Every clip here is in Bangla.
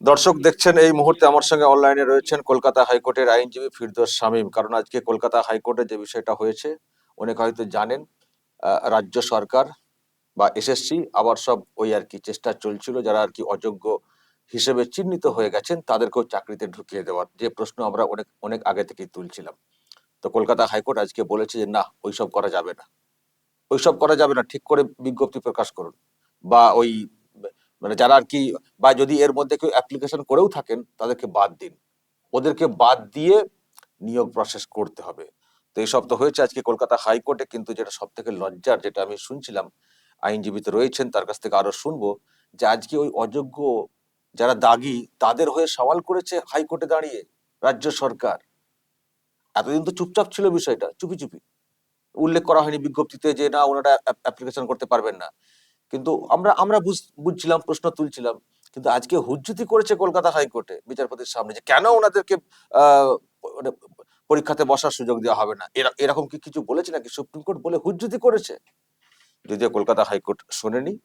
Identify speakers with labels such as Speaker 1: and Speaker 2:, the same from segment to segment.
Speaker 1: দর্শক দেখছেন, এই মুহূর্তে আমার সঙ্গে অনলাইনে রয়েছেন কলকাতা হাইকোর্টের আইনজীবী ফিরদোস শামীম। কারণ আজকে কলকাতা হাইকোর্টে যে বিষয়টা হয়েছে, অনেক হয়তো জানেন রাজ্য সরকার বা এসএসসি আবার সব ওই আর কি চেষ্টা চলছিল, যারা আর কি অযোগ্য হিসেবে চিহ্নিত হয়ে গেছেন, তাদেরকেও চাকরিতে ঢুকিয়ে দেওয়ার। যে প্রশ্ন আমরা অনেক অনেক আগে থেকেই তুলছিলাম। তো কলকাতা হাইকোর্ট আজকে বলেছে যে, না, ওইসব করা যাবে না। ওইসব করা যাবে না, ঠিক করে বিজ্ঞপ্তি প্রকাশ করুন। বা ওই মানে যারা আর কি, বা যদি এর মধ্যে কেউ অ্যাপ্লিকেশন করেও থাকেন, তাদেরকে বাদ দিন। ওদেরকে বাদ দিয়ে নিয়োগ প্রসেস করতে হবে। তো এইসব তো হয়েছে আজকে কলকাতা হাইকোর্টে, কিন্তু যেটা সব থেকে লজ্জার, যেটা আমি শুনছিলাম, আইনজীবীতে রয়েছেন, তার কাছ থেকে আরও শুনব, যে আজকে ওই অযোগ্য যারা দাগি, তাদের হয়ে সওয়াল করেছে হাইকোর্টে দাঁড়িয়ে রাজ্য সরকার। এতদিন তো চুপচাপ ছিল বিষয়টা, চুপি চুপি। উল্লেখ করা হয়নি বিজ্ঞপ্তিতে যে না, ওনারা অ্যাপ্লিকেশন করতে পারবেন না। কিন্তু আমরা আমরা বুঝ- বুঝছিলাম, প্রশ্ন তুলছিলাম, কিন্তু আজকে হুজ্জুতি করেছে কলকাতা হাইকোর্টে বিচারপতির সামনে যে কেন ওনাদেরকে মানে পরীক্ষাতে বসার সুযোগ দেওয়া হবে না। এরা- এরকম কি কিছু বলেছে নাকি? সুপ্রিম কোর্ট বলে হুজ্জুতি করেছে? যদিও কলকাতা হাইকোর্ট শোনেনি,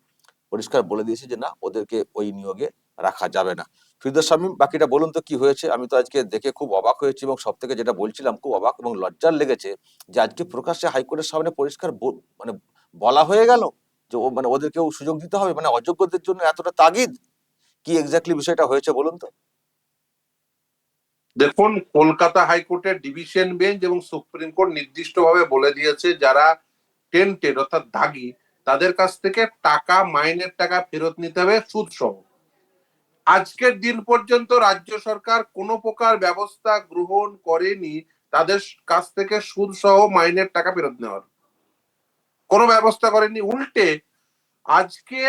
Speaker 1: পরিষ্কার বলে দিয়েছে যে না, ওদেরকে ওই নিয়োগে রাখা যাবে না। ফিরদোস শামীম, বাকিটা বলুন তো কি হয়েছে? আমি তো আজকে দেখে খুব অবাক হয়েছি এবং সব থেকে যেটা বলছিলাম খুব অবাক এবং লজ্জার লেগেছে যে আজকে প্রকাশ্যে হাইকোর্টের সামনে পরিষ্কার মানে বলা হয়ে গেল। যে মানে ওদেরকেও সুযোগ দিতে হবে মানে অযোগ্যদের জন্য এতটা তাগিদ? কি এক্স্যাক্টলি বিষয়টা হয়েছে বলুন তো?
Speaker 2: দেখুন, কলকাতা হাইকোর্টের ডিভিশন বেঞ্চ এবং সুপ্রিম কোর্ট নির্দিষ্টভাবে বলে দিয়েছে, যারা টেন্টেড অর্থাৎ দাগি, তাদের কাছ থেকে টাকা, মাইনের টাকা ফেরত নিতে হবে সুদ সহ আজকের দিন পর্যন্ত রাজ্য সরকার কোনো প্রকার ব্যবস্থা গ্রহণ করেনি, তাদের কাছ থেকে সুদ সহ মাইনের টাকা ফেরত নেওয়ার। কোনো ব্যবস্থা করেনি উল্টে আজকে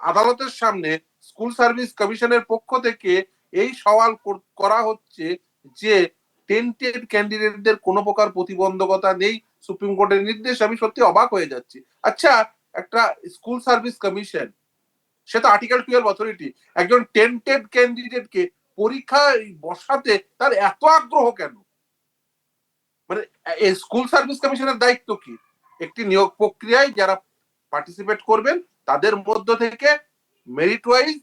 Speaker 2: আদালতের সামনে স্কুল সার্ভিস কমিশনের পক্ষ থেকে এই সওয়াল করা হচ্ছে যে টেন্টেড ক্যান্ডিডেটদের কোনো প্রকার প্রতিবন্ধকতা নেই, সুপ্রিম কোর্টের নির্দেশ, আমি সত্যি অবাক হয়ে যাচ্ছি। আচ্ছা একটা স্কুল সার্ভিস কমিশন, সে তো আর্টিকেল টুয়েলভ অথরিটি একজন টেন্টেড ক্যান্ডিডেটকে পরীক্ষায় বসাতে তার এত আগ্রহ কেন? মানে স্কুল সার্ভিস কমিশনের দায়িত্ব কি? একটি নিয়োগ প্রক্রিয়ায় যারা পার্টিসিপেট করবেন, তাদের মধ্য থেকে মেরিট ওয়াইজ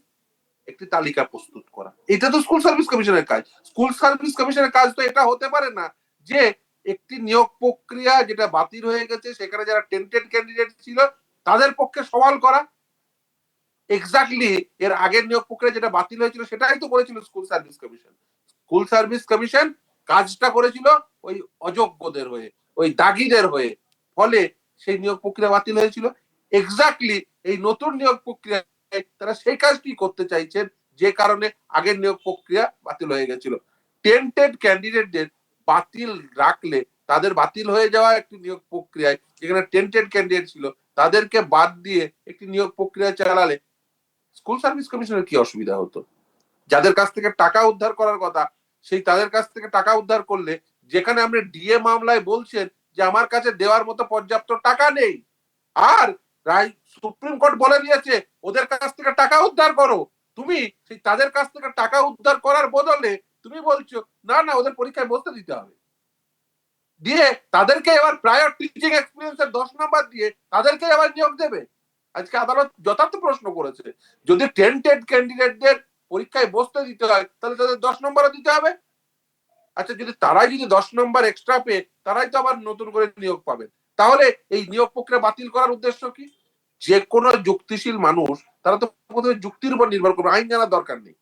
Speaker 2: একটি তালিকা প্রস্তুত করা। এটা তো স্কুল সার্ভিস কমিশনের কাজ। স্কুল সার্ভিস কমিশনের কাজ তো এটা হতে পারে না যে একটি নিয়োগ প্রক্রিয়া যেটা বাতিল হয়ে গেছে, সেখানে যারা টেন্টেড ক্যান্ডিডেট ছিল, তাদের পক্ষে সওয়াল করা। এক্স্যাক্টলি এর আগের নিয়োগ প্রক্রিয়া যেটা বাতিল হয়েছিল, সেটাই তো করেছিল school service commission school service commission কাজটা করেছিল ওই অযোগ্যদের হয়ে, ওই দাগিদের হয়ে। ফলে সেই নিয়োগ প্রক্রিয়া বাতিল হয়েছিল। এক্স্যাক্টলি এই নতুন নিয়োগ প্রক্রিয়া তারা সেই কাজটি করতে চাইছেন, যে কারণে আগের নিয়োগ প্রক্রিয়া বাতিল হয়ে গেছিল। টেন্টেড ক্যান্ডিডেটদের বাতিল রাখলে, তাদের বাতিল হয়ে যাওয়া একটি নিয়োগ প্রক্রিয়ায়, যেখানে টেন্টেড ক্যান্ডিডেট ছিল, তাদেরকে বাদ দিয়ে একটি নিয়োগ প্রক্রিয়া চালালে স্কুল সার্ভিস কমিশনের কি অসুবিধা হতো? যাদের কাছ থেকে টাকা উদ্ধার করার কথা, সেই তাদের কাছ থেকে টাকা উদ্ধার করলে, যেখানে আপনি ডিএ মামলায় বলছেন যে আমার কাছে দেওয়ার মতো পর্যাপ্ত টাকা নেই। আর রায় সুপ্রিম কোর্ট বলে দিয়েছে, ওদের কাছ থেকে টাকা উদ্ধার করো। তুমি সেই তাদের কাছ থেকে টাকা উদ্ধার করার বদলে তুমি বলছো, না না, ওদের পরীক্ষায় বসতে দিতে হবে। দিয়ে তাদেরকে এবার প্রায়র টিচিং এক্সপিরিয়েন্সের দশ নম্বর দিয়ে তাদেরকে আবার নিয়োগ দেবে। আজকে আদালত যথার্থ প্রশ্ন করেছে, যদি টেন্টেড ক্যান্ডিডেটদের পরীক্ষায় বসতে দিতে হয়, তাহলে তাদের দশ নম্বরও দিতে হবে। আচ্ছা যদি তারাই যদি দশ নম্বর এক্সট্রা পেয়ে, তারাই তো আবার নতুন করে নিয়োগ পাবেন। তাহলে এই নিয়োগ প্রক্রিয়া বাতিল করার উদ্দেশ্য কি? যে কোনো যুক্তিশীল মানুষ, তারা তো প্রথমে যুক্তির উপর নির্ভর করবে, আইন জানার দরকার নেই।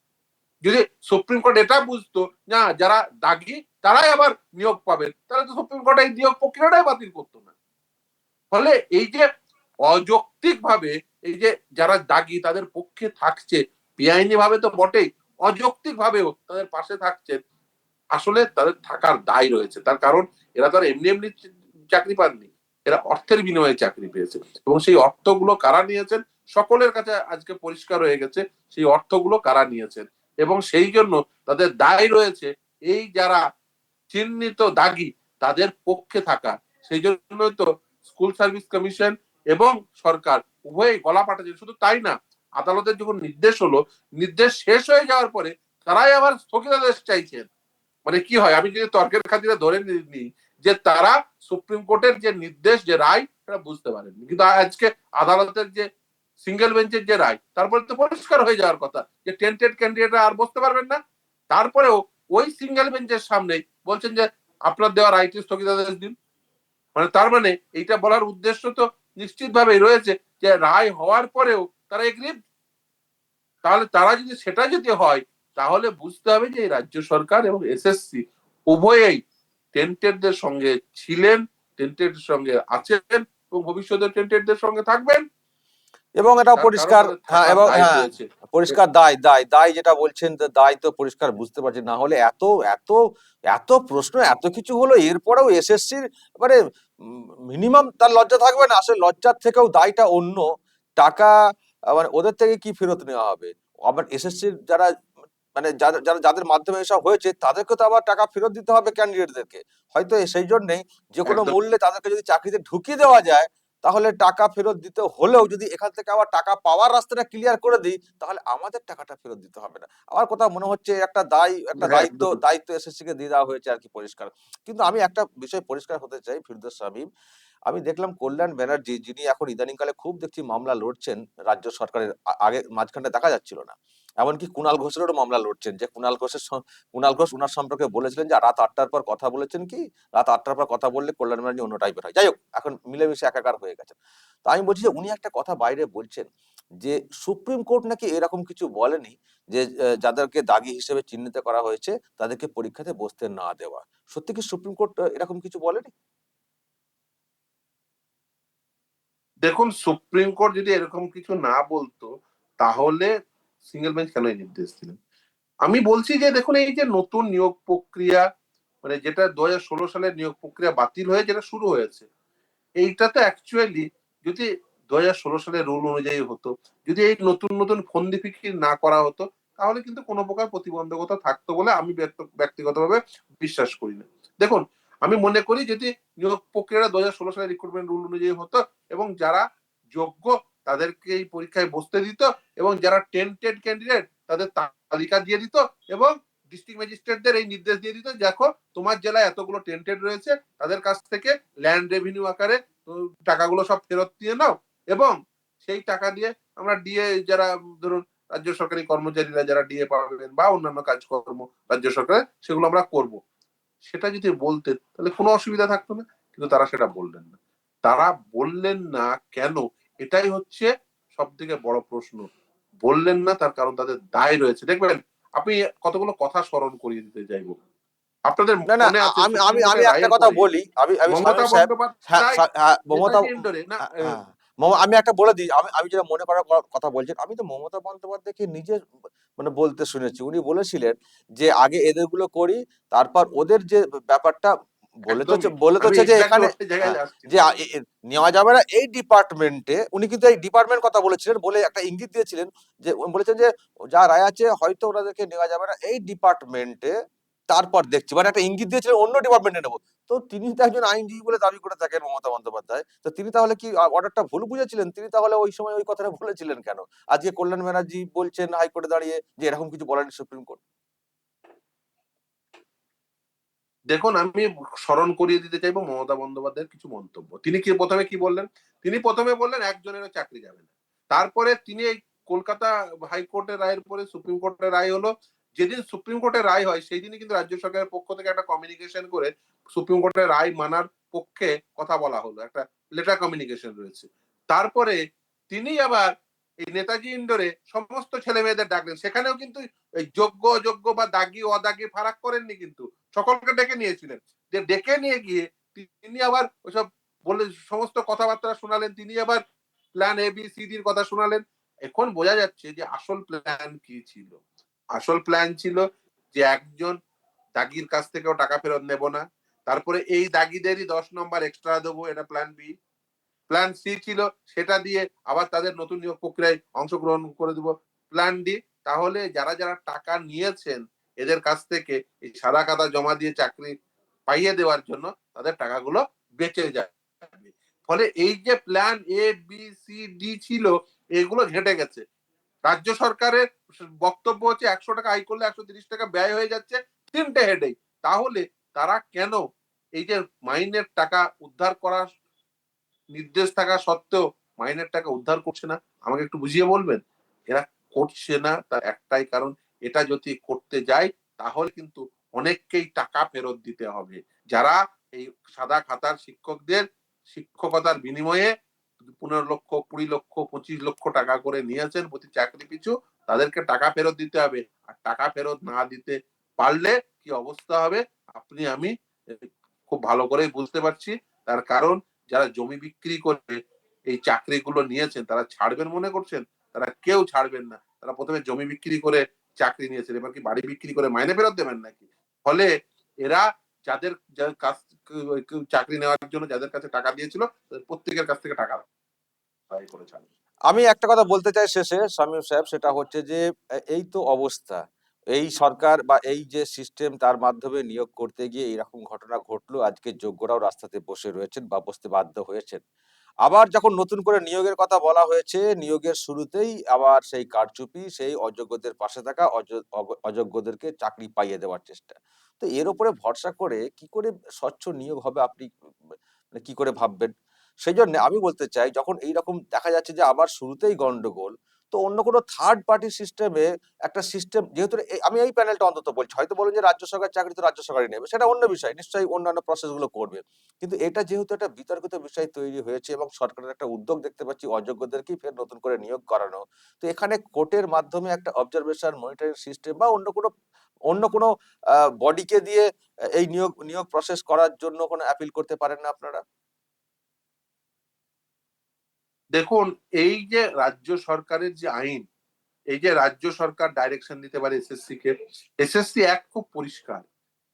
Speaker 2: যদি সুপ্রিম কোর্ট এটা বুঝতো, না, যারা দাগি, তারাই আবার নিয়োগ পাবেন, তাহলে তো সুপ্রিম কোর্ট এই নিয়োগ প্রক্রিয়াটাই বাতিল করতো না। ফলে এই যে অযৌক্তিক ভাবে এই যে যারা দাগি, তাদের পক্ষে থাকছে বেআইনি ভাবে তো বটেই অযৌক্তিক ভাবেও তাদের পাশে থাকছেন আসলে তাদের থাকার দায় রয়েছে। তার কারণ এরা তো আর এমনি এমনি চাকরি পাননি। এরা অর্থের বিনিময়ে চাকরি পেয়েছে। এবং সেই অর্থগুলো কারা নিয়েছেন? সকলের কাছে আজকে পরিষ্কার হয়ে গেছে, সেই অর্থগুলো কারা নিয়েছেন? এবং সেই জন্য তাদের দায় রয়েছে এই যারা চিহ্নিত দাগি, তাদের পক্ষে থাকা। সেই জন্যই তো স্কুল সার্ভিস কমিশন এবং সরকার উভয়ই গলা পাঠাচ্ছে। শুধু তাই না, আদালতের যখন নির্দেশ হলো, নির্দেশ শেষ হয়ে যাওয়ার পরে তারাই আবার স্থগিতাদেশ চাইছেন। মানে কি হয়? আমি যদি তর্কের খাতিরে ধরে নিই যে তারা সুপ্রিম কোর্টের যে নির্দেশ, যে রায়, সেটা বুঝতে পারেননি। কিন্তু আজকে আদালতের যে সিঙ্গেল বেঞ্চের যে রায়, তারপরে তো পরিষ্কার হয়ে যাওয়ার কথা যে টেন্টেড ক্যান্ডিডেট আর বসতে পারবেন না। তারপরেও ওই সিঙ্গেল বেঞ্চের সামনেই বলছেন যে, আপনার দেওয়া রায়টি স্থগিতাদেশ দিন। মানে তার মানে এইটা বলার উদ্দেশ্য তো নিশ্চিতভাবেই রয়েছে যে রায় হওয়ার পরেও তারা এগ্রিভ তাহলে তারা যদি সেটা যদি হয় তাহলে বুঝতে হবে যে এই রাজ্য সরকার এবং এসএসসি উভয়েই টেন্টেডদের সঙ্গে ছিলেন টেন্টেড সঙ্গে আছেন এবং ভবিষ্যতে টেন্টেডদের সঙ্গে থাকবেন।
Speaker 1: এবং
Speaker 2: এটা
Speaker 1: পরিষ্কার হ্যাঁ এবং হ্যাঁ পরিষ্কার দায় দায় দায় যেটা বলছেন দায় তো পরিষ্কার বুঝতে পারছি। না হলে এত এত এত প্রশ্ন এত কিছু হলো এরপরেও এসএসসির মানে মিনিমাম তার লজ্জা থাকবে না। আসলে লজ্জার থেকেও দায়টা অন্য। টাকা মানে ওদের থেকে কি ফেরত নেওয়া হবে? আবার এসএসসির যারা মানে যাদের যারা যাদের মাধ্যমে এসব হয়েছে তাদেরকে তো আবার টাকা ফেরত দিতে হবে ক্যান্ডিডেটদেরকে হয়তো সেই জন্যই যে কোনো মূল্যে তাদেরকে যদি চাকরিতে ঢুকিয়ে দেওয়া যায় তাহলে টাকা ফেরত দিতে হলেও যদি এখান থেকে আবার টাকা পাওয়ার রাস্তাটা ক্লিয়ার করে দিই তাহলে আমাদের টাকাটা ফেরত দিতে হবে না। আমার কথা মনে হচ্ছে একটা দায় একটা দায়িত্ব দায়িত্ব এসএসসি কে দিয়ে দেওয়া হয়েছে আর কি পরিষ্কার। কিন্তু আমি একটা বিষয় পরিষ্কার হতে চাই ফিরদোস শামীম আমি দেখলাম কল্যাণ ব্যানার্জি যিনি এখন ইদানিংকালে খুব দেখছি মামলা লড়ছেন রাজ্য সরকারের আগে মাঝখানটা দেখা যাচ্ছিল না। এমনকি কুণাল ঘোষেরও মামলা লড়ছেন যে কুণাল ঘোষের কুণাল ঘোষ উনার সম্পর্কে বলেছিলেন যে রাত আটটার পর কথা বলেছেন কি? রাত আটটার পর কথা বললে কল্যাণ ব্যানার্জি অন্য টাইপের হয়। যাই হোক, এখন মিলেমিশে একাকার হয়ে গেছে তো আমি বলছি যে উনি একটা কথা বাইরে বলছেন যে সুপ্রিম কোর্ট নাকি এরকম কিছু বলেনি যে যাদেরকে দাগি হিসেবে চিহ্নিত করা হয়েছে তাদেরকে পরীক্ষাতে বসতে না দেওয়া। সত্যি কি সুপ্রিম কোর্ট এরকম কিছু বলেনি?
Speaker 2: দেখুন, সুপ্রিম কোর্ট যদি এরকম কিছু না বলতো, তাহলে সিঙ্গেল বেঞ্চ কেন এই নির্দেশ দিলেন? আমি বলছি যে, দেখুন, এই যে নতুন নিয়োগ প্রক্রিয়া মানে যেটা দু হাজার ষোলো সালের নিয়োগ প্রক্রিয়া বাতিল হয়ে যেটা শুরু হয়েছে, এইটা তো অ্যাকচুয়ালি যদি দু হাজার ষোলো সালের রুল অনুযায়ী হতো, যদি এই নতুন নতুন ফন্দি ফিকির না করা হতো, তাহলে কিন্তু কোনো প্রকার প্রতিবন্ধকতা থাকতো বলে আমি ব্যক্ত- ব্যক্তিগতভাবে বিশ্বাস করি না। দেখুন, আমি মনে করি যদি নিয়োগ প্রক্রিয়াটা দু হাজার ষোলো সালের রিক্রুটমেন্ট রুল অনুযায়ী হতো এবং যারা যোগ্য তাদেরকে এই পরীক্ষায় বসতে দিত এবং যারা টেন্টেড ক্যান্ডিডেট তাদের তালিকা দিয়ে দিত এবং ডিস্ট্রিক্ট ম্যাজিস্ট্রেটদের এই নির্দেশ দিয়ে দিত, দেখো তোমার জেলায় এতগুলো টেন্টেড রয়েছে, তাদের কাছ থেকে ল্যান্ড রেভিনিউ আকারে টাকাগুলো সব ফেরত দিয়ে নাও এবং সেই টাকা দিয়ে আমরা ডিএ যারা, ধরুন রাজ্য সরকারি কর্মচারীরা যারা ডিএ পাবেন বা অন্যান্য কাজকর্ম রাজ্য সরকারের, সেগুলো আমরা করব। সেটা যদি বলতেন, তাহলে কোনো অসুবিধা থাকতো না, কিন্তু তারা সেটা বললেন না। তারা বললেন না কেন? এটাই হচ্ছে সব থেকে বড় প্রশ্ন। বললেন না তার কারণ তাদের দায় রয়েছে। দেখবেন আপনি কতগুলো কথা স্মরণ করিয়ে দিতে চাইব। আপনাদের মনে আছে
Speaker 1: আমি আমি আমি একটা কথা বলি। আমি আমি
Speaker 2: মমতা
Speaker 1: হ্যাঁ হ্যাঁ, হ্যাঁ, আমি একটা বলে দিই। আমি আমি যেটা মনে করার কথা বলছেন আমি তো মমতা বন্দ্যোপাধ্যায়কে নিজে মানে বলতে শুনেছি। উনি বলেছিলেন যে আগে এদেরগুলো করি তারপর ওদের যে ব্যাপারটা বলে তো বলে তো যে এখানে। যে নেওয়া যাবে না এই ডিপার্টমেন্টে উনি কিন্তু এই ডিপার্টমেন্ট কথা বলেছিলেন বলে একটা ইঙ্গিত দিয়েছিলেন যে বলেছেন যে যা রায় আছে হয়তো ওনাদেরকে নেওয়া যাবে না এই ডিপার্টমেন্টে তারপর দেখছি মানে একটা ইঙ্গিত দিয়েছিলেন অন্য ডিপার্টমেন্টে নেব। তো তিনি তো একজন আইনজীবী বলে দাবি করে থাকেন মমতা বন্দ্যোপাধ্যায়। তো তিনি তাহলে কি অর্ডারটা ভুল বুঝেছিলেন? তিনি তাহলে ওই সময় ওই কথাটা বলেছিলেন কেন? আজকে কল্যাণ ব্যানার্জি বলছেন হাইকোর্টে দাঁড়িয়ে যে এরকম কিছু বলেনি সুপ্রিম কোর্ট।
Speaker 2: দেখুন, আমি স্মরণ করিয়ে দিতে চাইব মমতা বন্দ্যোপাধ্যায়ের কিছু মন্তব্য। তিনি কি প্রথমে কি বললেন? তিনি প্রথমে বললেন, একজনেরও চাকরি যাবে না। তারপরে তিনি এই কলকাতা হাইকোর্টের রায়ের পরে সুপ্রিম কোর্টের রায় হলো, যেদিন সুপ্রিম কোর্টের রায় হয় সেই দিনই কিন্তু রাজ্য সরকারের পক্ষ থেকে একটা কমিউনিকেশন করে সুপ্রিম কোর্টের রায় মানার পক্ষে কথা বলা হলো। একটা লেটার কমিউনিকেশন রয়েছে। তারপরে তিনি আবার এই নেতাজি ইন্ডোরে সমস্ত ছেলে মেয়েদের ডাকলেন সেখানেও কিন্তু যোগ্য, অযোগ্য বা দাগি, অদাগি ফারাক করেননি কিন্তু। সকলকে ডেকে নিয়েছিলেন। যে ডেকে নিয়ে গিয়ে তিনি আবার ওইসব বলে সমস্ত কথাবার্তা শোনালেন। তিনি আবার প্ল্যান এ বি সি ডির কথা শোনালেন। এখন বোঝা যাচ্ছে যে আসল প্ল্যান কি ছিল। আসল প্ল্যান ছিল যে একজন দাগির কাছ থেকেও টাকা ফেরত নেব না। তারপরে এই দাগিদেরই দশ নম্বর এক্সট্রা দেবো, এটা প্ল্যান বি প্ল্যান সি ছিল, সেটা দিয়ে আবার তাদের নতুন নিয়োগ প্রক্রিয়ায় অংশগ্রহণ করে দেবো। প্ল্যান ডি তাহলে যারা যারা টাকা নিয়েছেন এদের কাছ থেকে এই সাদা কাদা জমা দিয়ে চাকরি পাইয়ে দেওয়ার জন্য তাদের টাকাগুলো বেঁচে যাবে। ফলে এই যে plan A B C D ছিল, এগুলো ঘেটে গেছে। রাজ্য সরকারের বক্তব্য হচ্ছে একশো টাকা আয় করলে একশো তিরিশ টাকা ব্যয় হয়ে যাচ্ছে, তিনটে হেডেই তাহলে তারা কেন এই যে মাইনের টাকা উদ্ধার করার নির্দেশ থাকা সত্ত্বেও মাইনের টাকা উদ্ধার করছে না। আমাকে একটু বুঝিয়ে বলবেন? এরা করছে না তার একটাই কারণ, এটা যদি করতে যায় তাহলে কিন্তু অনেককেই টাকা ফেরত দিতে হবে। যারা এই সাদা খাতার শিক্ষকদের শিক্ষকতার বিনিময়ে পনেরো লক্ষ, কুড়ি লক্ষ, পঁচিশ লক্ষ টাকা করে নিয়েছেন প্রতি চাকরি পিছু, তাদেরকে টাকা ফেরত দিতে হবে। আর টাকা ফেরত না দিতে পারলে কি অবস্থা হবে? আপনি, আমি খুব ভালো করেই বুঝতে পারছি। তার কারণ যারা জমি বিক্রি করে এই চাকরিগুলো নিয়েছেন, তারা ছাড়বেন মনে করছেন? তারা কেউ ছাড়বেন না। তারা প্রথমে জমি বিক্রি করে চাকরি নিয়েছেন। এবার কি বাড়ি বিক্রি করে মাইনে ফেরত দেবেন নাকি? ফলে এরা যাদের কাছ চাকরি নেওয়ার জন্য যাদের কাছে টাকা দিয়েছিল প্রত্যেকের কাছ থেকে টাকা করে ছাড়বে
Speaker 1: আমি একটা কথা বলতে চাই শেষে শামীম সাহেব, সেটা হচ্ছে যে এই তো অবস্থা। এই সরকার বা এই যে সিস্টেম তার মাধ্যমে নিয়োগ করতে গিয়ে এরকম ঘটনা ঘটলো, আজকে যোগ্যরাও রাস্তাতে বসে রয়েছেন বা বসতে বাধ্য হয়েছেন। আবার যখন নতুন করে নিয়োগের কথা বলা হয়েছে, নিয়োগের শুরুতেই আবার সেই কারচুপি, সেই অযোগ্যদের পাশে থাকা অয- অযোগ্যদেরকে চাকরি পাইয়ে দেওয়ার চেষ্টা। তো এর উপরে ভরসা করে কি করে স্বচ্ছ নিয়োগ হবে আপনি মানে কি করে ভাববেন? সেই জন্য আমি বলতে চাই, যখন এইরকম দেখা যাচ্ছে যে আবার শুরুতেই গন্ডগোল তো অন্য কোনো থার্ড পার্টি সিস্টেমে একটা সিস্টেম যেহেতু আমি এই প্যানেলটা অন্তত বলছি। হয়তো বলুন যে রাজ্য সরকার চাকরি তো রাজ্য সরকারই নেবে, সেটা অন্য বিষয়। নিশ্চয়ই অন্যান্য প্রসেসগুলো করবে। কিন্তু এটা যেহেতু একটা বিতর্কিত বিষয় তৈরি হয়েছে এবং সরকারের একটা উদ্যোগ দেখতে পাচ্ছি, অযোগ্যদেরকেই ফের নতুন করে নিয়োগ করানো। তো এখানে কোর্টের মাধ্যমে একটা অবজারভেশন মনিটরিং সিস্টেম বা অন্য কোনো অন্য কোনো বডিকে দিয়ে এই নিয়োগ নিয়োগ প্রসেস করার জন্য কোনো অ্যাপিল করতে পারেন না আপনারা?
Speaker 2: দেখুন, এই যে রাজ্য সরকারের যে আইন, এই যে রাজ্য সরকার ডাইরেকশন দিতে পারে এসএসসি কে এসএসসি অ্যাক্ট খুব পরিষ্কার।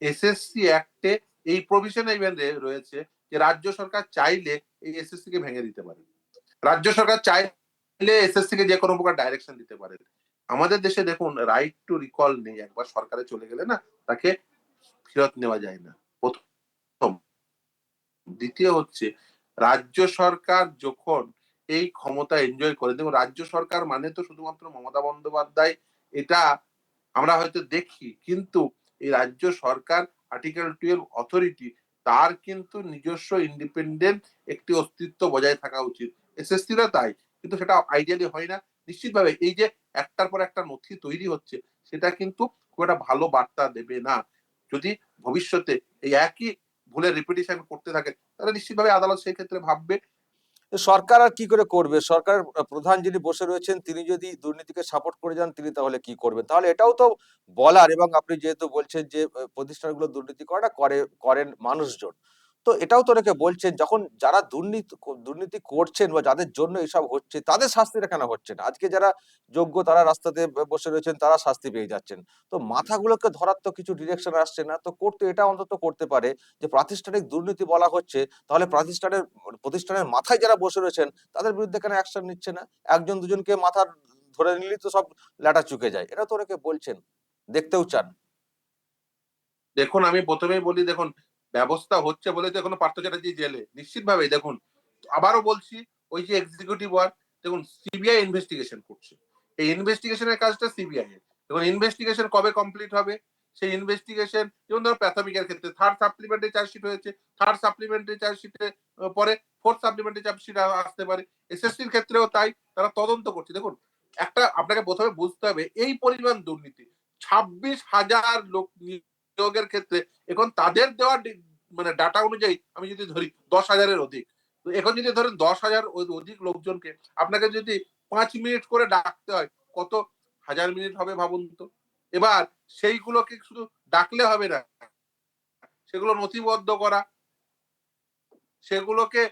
Speaker 2: এসএসসি অ্যাক্টে এই প্রভিশন ইভেন রয়েছে যে রাজ্য সরকার চাইলে এই এসএসসি কে ভেঙে দিতে পারে। রাজ্য সরকার চাইলে এসএসসি কে যে কোনো প্রকার ডাইরেকশন দিতে পারে। আমাদের দেশে দেখুন রাইট টু রিকল নেই। একবার সরকারে চলে গেলে না, তাকে ফেরত নেওয়া যায় না। প্রথম। দ্বিতীয় হচ্ছে, রাজ্য সরকার যখন এই ক্ষমতা এনজয় করে। দেখুন, রাজ্য সরকার মানে তো শুধুমাত্র মমতা বন্দ্যোপাধ্যায়, এটা আমরা হয়তো দেখি, কিন্তু এই রাজ্য সরকার আর্টিকেল টুয়েলভ অথরিটি তার কিন্তু নিজস্ব ইন্ডিপেন্ডেন্ট একটি অস্তিত্ব বজায় থাকা উচিত। এসএসসিরা তাই, কিন্তু সেটা আইডিয়ালি হয় না। নিশ্চিতভাবে এই যে একটার পর একটা নথি তৈরি হচ্ছে, সেটা কিন্তু খুব একটা ভালো বার্তা দেবে না। যদি ভবিষ্যতে এই একই ভুলের রিপিটেশন করতে থাকে, তাহলে নিশ্চিতভাবে আদালত সেই ক্ষেত্রে ভাববে
Speaker 1: সরকার আর কি করে করবে? সরকার প্রধান যিনি বসে রয়েছেন, তিনি যদি দুর্নীতিকে সাপোর্ট করে যান, তিনি তাহলে কি করবেন? তাহলে এটাও তো বলার এবং আপনি যেহেতু বলছেন যে প্রতিষ্ঠানগুলো দুর্নীতি করে না, করে, করেন মানুষজন। তো এটাও তো অনেকে বলছেন, যখন যারা দুর্নীতি দুর্নীতি করছেন বা যাদের জন্য এসব হচ্ছে, তাদের শাস্তিটা কেন হচ্ছে না? আজকে যারা যোগ্য তারা রাস্তাতে বসে রয়েছেন, তারা শাস্তি পেয়ে যাচ্ছেন। তো মাথাগুলোকে ধরার তো কিছু ডিরেকশন আসছে না। তো করতে, এটা অন্তত করতে পারে যে প্রাতিষ্ঠানিক দুর্নীতি বলা হচ্ছে, তাহলে প্রাতিষ্ঠানের, প্রতিষ্ঠানের মাথায় যারা বসে রয়েছেন, তাদের বিরুদ্ধে কেন অ্যাকশন নিচ্ছে না? একজন দুজনকে মাথা ধরে নিলেই তো সব ল্যাটা চুকে যায়। এটা তো অনেকে বলছেন। দেখতেও চান।
Speaker 2: দেখুন, আমি প্রথমেই বলি, দেখুন ব্যবস্থা হচ্ছে বলে তো এখনও পার্থ চ্যাটার্জি জেলে। নিশ্চিতভাবে দেখুন, আবারও বলছি, ওই যে এক্সিকিউটিভ ওয়ার্ক দেখুন সিবিআই ইনভেস্টিগেশন করছে। এই ইনভেস্টিগেশনের কাজটা সিবিআই এর। দেখুন ইনভেস্টিগেশন কবে কমপ্লিট হবে? সেই ইনভেস্টিগেশন যেমন ধরো প্রাথমিকের ক্ষেত্রে থার্ড সাপ্লিমেন্টারি চার্জশিট হয়েছে। থার্ড সাপ্লিমেন্টারি চার্জশিটে পরে ফোর্থ সাপ্লিমেন্টারি চার্জশিট আসতে পারে। এসএসসির ক্ষেত্রেও তাই, তারা তদন্ত করছে। দেখুন, একটা আপনাকে প্রথমে বুঝতে হবে, এই পরিমাণ দুর্নীতি, ছাব্বিশ হাজার লোক নিয়োগের ক্ষেত্রে, এখন তাদের দেওয়া মানে ডাটা অনুযায়ী আমি যদি ধরি দশ হাজারের অধিক, তো এখন যদি ধরেন দশ হাজার অধিক লোকজনকে আপনাকে যদি পাঁচ মিনিট করে ডাকতে হয়, কত হাজার মিনিট হবে ভাবুন তো? এবার সেইগুলোকে শুধু ডাকলে হবে না, সেগুলো নথিবদ্ধ করা, সেগুলোকে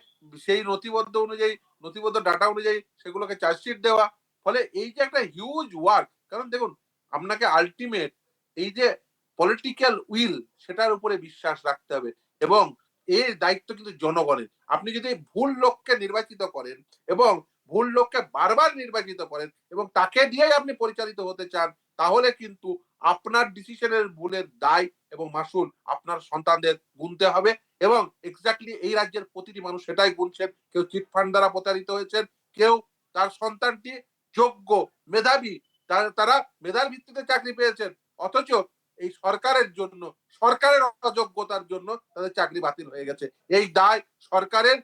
Speaker 2: সেই নথিবদ্ধ অনুযায়ী, নথিবদ্ধ ডাটা অনুযায়ী সেগুলোকে চার্জশিট দেওয়া, ফলে এই যে একটা হিউজ ওয়ার্ক কারণ দেখুন আপনাকে আলটিমেট এই যে পলিটিক্যাল উইল সেটার উপরে বিশ্বাস রাখতে হবে। এবং এর দায়িত্ব কিন্তু জনগণের। আপনি যদি ভুল লোককে নির্বাচিত করেন এবং ভুল লোককে বারবার নির্বাচিত করেন এবং তাকে দিয়েই আপনি পরিচালিত হতে চান, তাহলে কিন্তু আপনার ডিসিশনের ভুলের দায় এবং মাসুল আপনার সন্তানদের গুনতে হবে এবং এক্স্যাক্টলি এই রাজ্যের প্রতিটি মানুষ সেটাই গুনছেন কেউ চিটফান্ড দ্বারা প্রতারিত হয়েছেন, কেউ তার সন্তানটি যোগ্য মেধাবী তারা মেধার ভিত্তিতে চাকরি পেয়েছেন, অথচ এই সরকারের জন্য, সরকারের অযোগ্যতার জন্য তাদের চাকরি বাতিল হয়ে গেছে। এই দায় সরকারের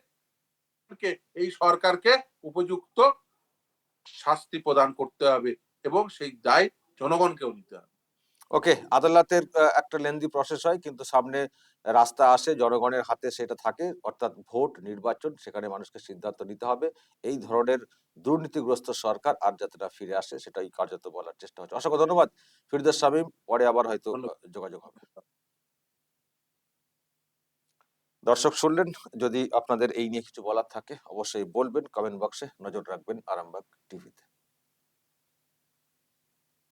Speaker 2: এই সরকারকে উপযুক্ত শাস্তি প্রদান করতে হবে এবং সেই দায় জনগণকেও নিতে হবে।
Speaker 1: ওকে আদালতের একটা লেন্দি প্রসেস হয় কিন্তু সামনে রাস্তা আসে জনগণের হাতে সেটা থাকে অর্থাৎ ভোট নির্বাচন সেখানে মানুষকে সিদ্ধান্ত নিতে হবে। এই ধরনের দুর্নীতিগ্রস্ত সরকার আর যাতে না ফিরে আসে সেটাই কার্যত বলার চেষ্টা হচ্ছে। অসংখ্য ধন্যবাদ ফিরদোস শামীম। পরে আবার হয়তো যোগাযোগ হবে। দর্শক শুনলেন যদি আপনাদের এই নিয়ে কিছু বলার থাকে অবশ্যই বলবেন কমেন্ট বক্সে নজর রাখবেন আরামবাগ টিভিতে